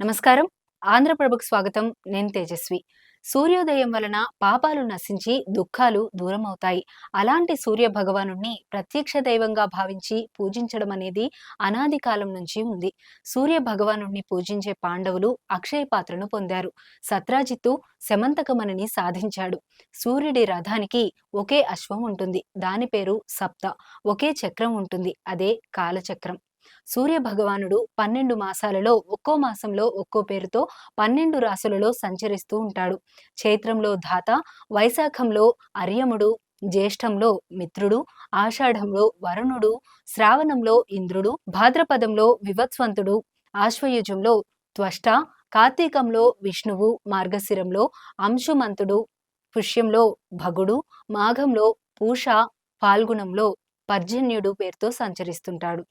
నమస్కారం. ఆంధ్రప్రభకు స్వాగతం. నేను తేజస్వి. సూర్యోదయం వలన పాపాలు నశించి దుఃఖాలు దూరం అవుతాయి అలాంటి సూర్య భగవాను ప్రత్యక్ష దైవంగా భావించి పూజించడం అనేది అనాది కాలం నుంచి ఉంది. సూర్య భగవాను పూజించే పాండవులు అక్షయ పాత్రను పొందారు. సత్రాజిత్తు శమంతకమణిని సాధించాడు. సూర్యుడి రథానికి ఒకే అశ్వం ఉంటుంది. దాని పేరు సప్త. ఒకే చక్రం ఉంటుంది. అదే కాలచక్రం. సూర్య భగవానుడు పన్నెండు మాసాలలో ఒక్కో మాసంలో ఒక్కో పేరుతో పన్నెండు రాసులలో సంచరిస్తూ ఉంటాడు. చైత్రంలో ధాత వైశాఖంలో అర్యముడు జ్యేష్టంలో మిత్రుడు ఆషాఢంలో వరుణుడు శ్రావణంలో ఇంద్రుడు భాద్రపదంలో వివత్స్వంతుడు ఆశ్వయుజంలో త్వష్ట కార్తీకంలో విష్ణువు మార్గశిరంలో అంశుమంతుడు పుష్యంలో భగుడు మాఘంలో పూష పాల్గుణంలో పర్జన్యుడు పేరుతో సంచరిస్తుంటాడు.